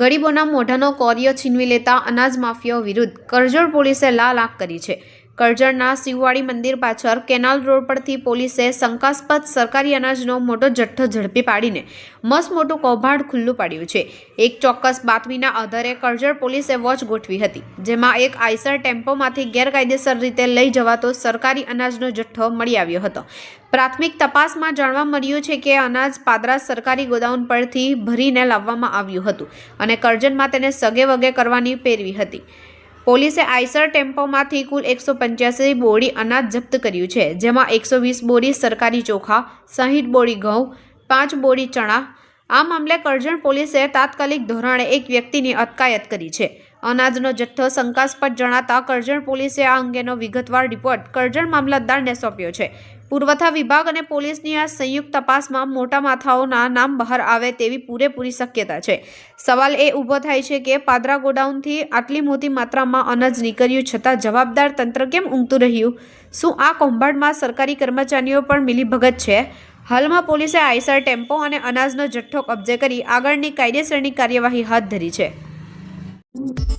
ગરીબોના મોઢાનો કોરિયો છીનવી લેતા અનાજ માફિયાઓ વિરુદ્ધ કરજણ પોલીસે લાલ આંખ કરી છે. કરજણના શિવવાડી મંદિર પાછળ કેનાલ રોડ પરથી પોલીસે શંકાસ્પદ સરકારી અનાજનો મોટો જથ્થો ઝડપી પાડીને મસ્ત મોટું કૌભાંડ ખુલ્લું પાડ્યું છે. એક ચોક્કસ બાતમીના આધારે કરજણ પોલીસે વોચ ગોઠવી હતી, જેમાં એક આઈસર ટેમ્પોમાંથી ગેરકાયદેસર રીતે લઈ જવાતો સરકારી અનાજનો જથ્થો મળી આવ્યો હતો. પ્રાથમિક તપાસમાં જાણવા મળ્યું છે કે અનાજ પાદરા સરકારી ગોદાઉન પરથી ભરીને લાવવામાં આવ્યું હતું અને કરજણમાં તેને સગે વગે કરવાની પેરવી હતી. પોલીસે આઈસર ટેમ્પોમાંથી કુલ એકસો પંચ્યાસી બોરી અનાજ જપ્ત કર્યું છે, જેમાં એકસો વીસ બોરી સરકારી ચોખા, સાહીઠ બોરી ઘઉં, પાંચ બોરી ચણા. આ મામલે કરજણ પોલીસે તાત્કાલિક ધોરણે એક વ્યક્તિની અટકાયત કરી છે. અનાજનો જથ્થો શંકાસ્પદ જણાતા કરજણ પોલીસે આ અંગેનો વિગતવાર રિપોર્ટ કરજણ મામલતદારને સોંપ્યો છે. પુરવઠા વિભાગ અને પોલીસની આ સંયુક્ત તપાસમાં મોટા માથાઓના નામ બહાર આવે તેવી પૂરેપૂરી શક્યતા છે. સવાલ એ ઊભો થાય છે કે પાદરા ગોડાઉનથી આટલી મોટી માત્રામાં અનાજ નીકળ્યું છતાં જવાબદાર તંત્ર કેમ ઊંઘતું રહ્યું? શું આ કૌભાંડમાં સરકારી કર્મચારીઓ પણ મિલીભગત છે? હાલમાં પોલીસે આઈસર ટેમ્પો અને અનાજનો જથ્થો કબજે કરી આગળની કાયદેસરની કાર્યવાહી હાથ ધરી છે. Música